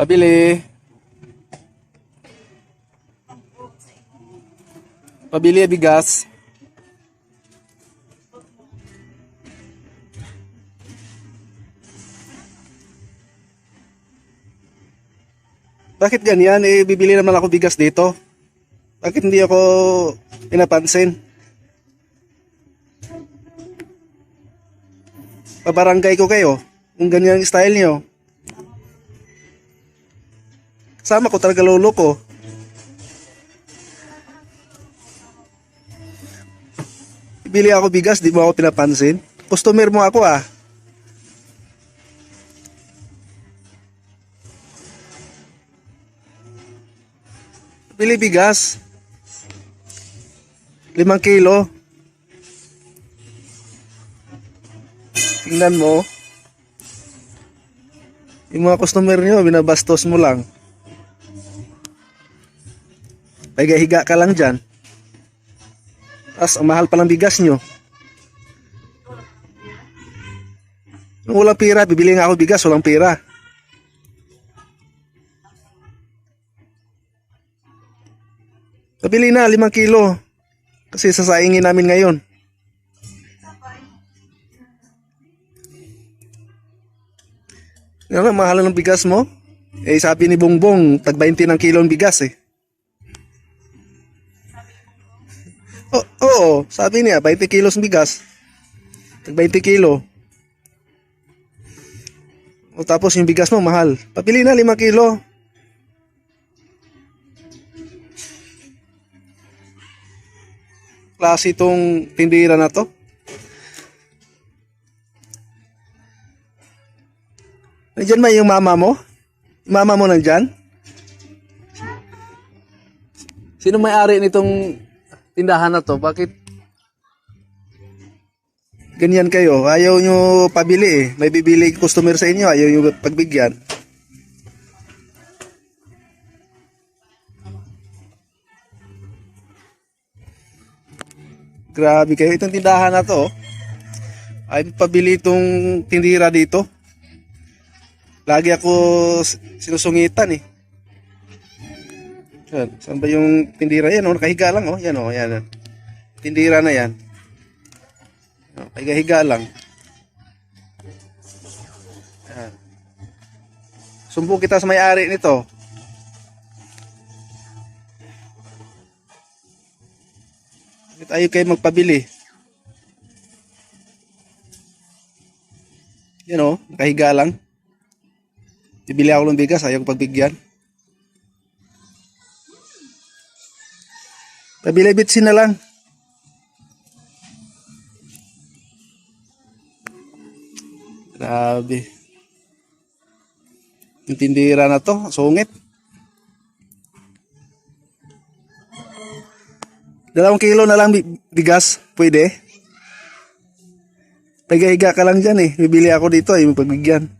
Pabili. Pabili bigas. Bakit ganyan? Eh, bibili naman ako bigas dito. Bakit hindi ako pinapansin? Pabarangay ko kayo. Kung ganyan ang style niyo. Kasama ko talaga lolo ko. Bili ako bigas, di mo ako pinapansin. Customer mo ako ah. Bili bigas. Limang kilo. Tingnan mo. Yung mga customer nyo, binabastos mo lang. Higa-higa ka lang dyan. Tapos, ang mahal pa ng bigas nyo. Kung walang pira, bibili nga ako bigas, walang pira. Pabili na, limang kilo. Kasi sasaingin namin ngayon. Ano, mahal ng bigas mo? Eh, sabi ni Bongbong, tag 20 ng kilo ng bigas eh. Oo, sabi niya, 20 kilos bigas. Tag 20 kilo. O tapos yung bigas mo, mahal. Papili na 5 kilo. Klase itong tindira na to. Nandiyan ba yung mama mo? Yung mama mo nandyan? Sino may-ari nitong tindahan na to? Bakit ganyan kayo? Ayaw nyo pabili eh. May bibili customer sa inyo, ayaw nyo pagbigyan. Grabe kayo. Itong tindahan na to, oh. ay pabili itong tindira dito. Lagi ako sinusungitan eh. Yan. Saan ba yung tindira? Yan oh, nakahiga lang oh. Yan oh, yan. Tindira na yan. Oh, Higa-higa lang. Yan. Sumbo kita sa may-ari nito. Bakit ayaw kayo magpabili? Yan oh, nakahiga lang. Bibili ako ng bigas, ayaw pagbigyan. Pabili bitsin na lang. Grabe. Yung tindira na to, sungit. Dalawang kilo na lang bi- bigas, pwede. Taga-higa ka lang dyan eh. Bibili ako dito eh, pagbigyan.